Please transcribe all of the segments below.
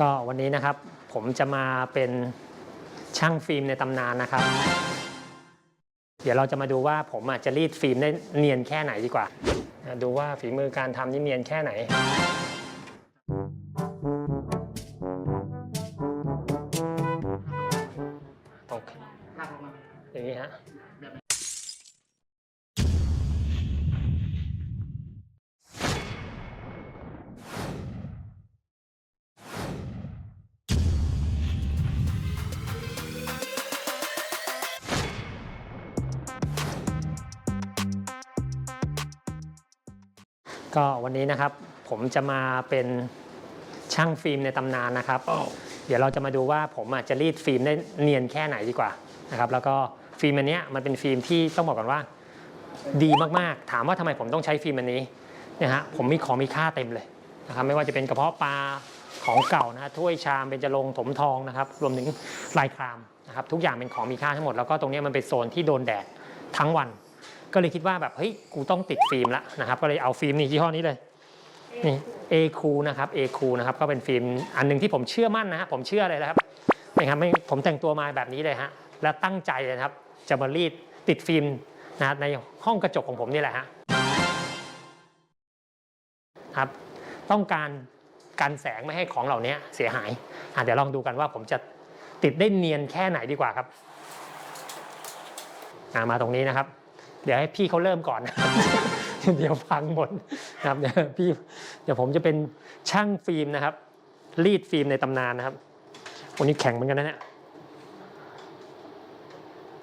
ก็วันนี้นะครับผมจะมาเป็นช่างฟิล์มในตำนานนะครับ เดี๋ยวเราจะมาดูว่าผมอะจะรีดฟิล์มได้เนียนแค่ไหนดีกว่า ดูว่าฝีมือการทำนี่เนียนแค่ไหนตรงลากลงมาอย่างนี้ฮะ ก็วันนี้นะครับผมจะมาเป็นช่างฟิล์มในตำนานนะครับ เดี๋ยวเราจะมาดูว่าผมอะจะรีดฟิล์มได้เนียนแค่ไหนดีกว่านะครับ แล้วก็ฟิล์มอันเนี้ยมันเป็นฟิล์มที่ต้องบอกก่อนว่า ดีมากๆ ถามว่าทำไมผมต้องใช้ฟิล์มอันนี้เนี่ยฮะผมมีของมีค่าเต็มเลยนะครับไม่ว่าจะเป็นกระเพาะปลาของเก่านะฮะถ้วยชามเป็นจรงถมทองนะครับ รวมถึงลายครามนะครับทุกอย่างเป็นของมีค่าทั้งหมดแล้วก็ตรงเนี้ยมันเป็นโซนที่โดนแดดทั้งวัน ก็เลยคิดว่าแบบเฮ้ยกูต้องติดฟิล์มละนะครับก็เลยเอาฟิล์มนี่ยี่ห้อนี้เลยนี่เอคูนะครับเอคูนะครับก็เป็นฟิล์มอันหนึงที่ผมเชื่อมั่นนะฮะผมเชื่อเลยนะครับนะครับไม่ผมแต่งตัวมาแบบนี้เลยฮะและตั้งใจเลยนะครับจะมารีดติดฟิล์มนะในห้องกระจกของผมนี่แหละฮะครับต้องการกันแสงไม่ให้ของเหล่านี้เสียหายเดี๋ยวลองดูกันว่าผมจะติดได้เนียนแค่ไหนดีกว่าครับมาตรงนี้นะครับ เดี๋ยวให้พี่เขาเริ่มก่อน เดี๋ยวฟังหมดนะครับเดี๋ยวพี่เดี๋ยวผมจะเป็นช่างฟิล์มนะครับ รีดฟิล์มในตำนานนะครับวันนี้แข่งเหมือนกันนะเนี่ย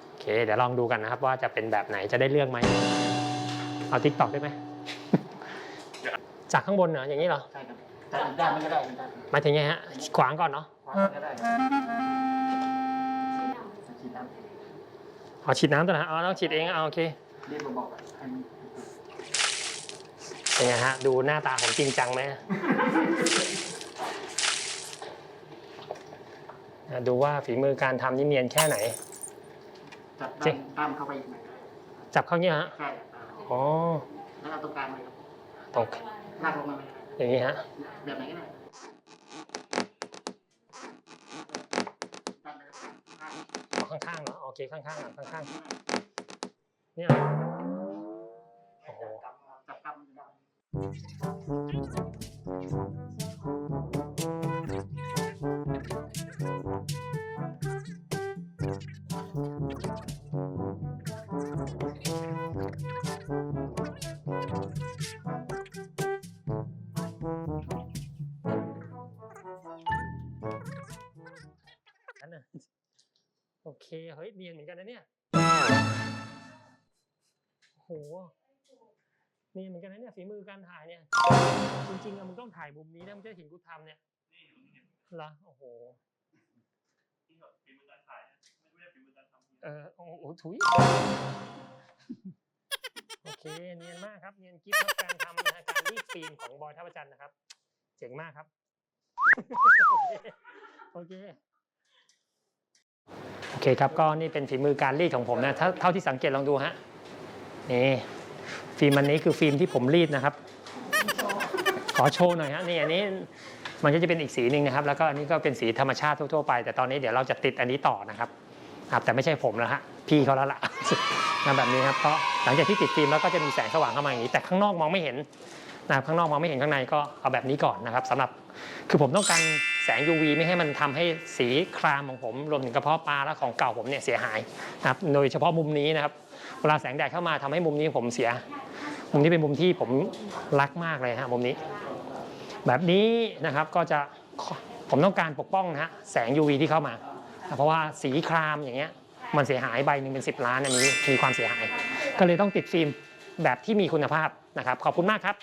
โอเค เดี๋ยวลองดูกันนะครับ ว่าจะเป็นแบบไหนจะได้เรื่องไหมเอาทิกตอกได้ไหมจากข้างบนเหรออย่างนี้เหรอใช่ครับแต่อีกด้านมันก็ได้อีกด้านหมายถึงไงฮะขวางก่อนเนาะขวาก็ได้ฉีดน้ำเอาฉีดน้ำตัวนะเอาต้องฉีดเองเอาโอเค รีบมาบอกอะให้มันเป็นไงฮะ ดูหน้าตาผมจริงจังไหมอะดูว่าฝีมือการทำนี่เนียนแค่ไหน จับจริด้าง นด้ามเข้าไปอีกหน่อยจับเข้าเนี้ยฮะ ใช่อ๋อแล้วเอาตรงกลางเลยครับตรงลากลงมาเลยอย่างนี้ฮะ แบบไหนก็ได้ดันไปข้างข้างเอาข้างๆเนาะโอเคข้างๆอะข้างๆ เนี่ยโอ้จับกำมันจะดันนั่นน่ะโอเค เฮ้ยเนียนเหมือนกันนะเนี่ย หเนียนเหมือนกันนะเนี่ยฝีมือการถ่ายเนี่ย จริงๆอะมึงต้องถ่ายมุมนี้นะมึงจะเห็นกูทำเนี่ยเหรอโอ้โหเออโอ้โหถุยโอเคเนียนมากครับเนียนกิฟต์ครับการทำนะฮะการรีดฟิล์มของบอยท่าประจันทร์นะครับ เจ๋งมากครับ โอเคโอเคครับก็นี่เป็นฝีมือการรีดของผมนะถ้าเท่าที่สังเกตลองดูฮะ นี่ฟิล์มอันนี้คือฟิล์มที่ผมรีดนะครับ ขอโชว์หน่อยฮะนี่อันนี้มันก็จะเป็นอีกสีหนึ่งนะครับ แล้วก็อันนี้ก็เป็นสีธรรมชาติทั่วๆไป แต่ตอนนี้เดี๋ยวเราจะติดอันนี้ต่อนะครับครับแต่ไม่ใช่ผมแล้วฮะพี่เขาแล้วล่ะนะแบบนี้ครับก็หลังจากที่ติดฟิล์มแล้วก็จะมีแสงสว่างเข้ามาอย่างนี้ แต่ข้างนอกมองไม่เห็นนะครับข้างนอกมองไม่เห็นข้างในก็เอาแบบนี้ก่อนนะครับสำหรับคือผมต้องการแสง UV ไม่ให้มันทำให้สีครามของผมรวมถึงกระเพาะปลาและของเก่าผมเนี่ยเสียหายนะครับโดยเฉพาะมุมนี้นะครับ เวลาแสงแดดเข้ามาทำให้มุมนี้ผมเสีย มุมนี้เป็นมุมที่ผมรักมากเลยฮะมุมนี้ แบบนี้นะครับก็จะผมต้องการปกป้องนะฮะแสง UV ที่เข้ามา เพราะว่าสีครามอย่างเงี้ยมันเสียหายใบหนึ่งเป็น 10 ล้านอันนี้มีความเสียหาย ก็เลยต้องติดฟิล์มแบบที่มีคุณภาพนะครับ ขอบคุณมากครับ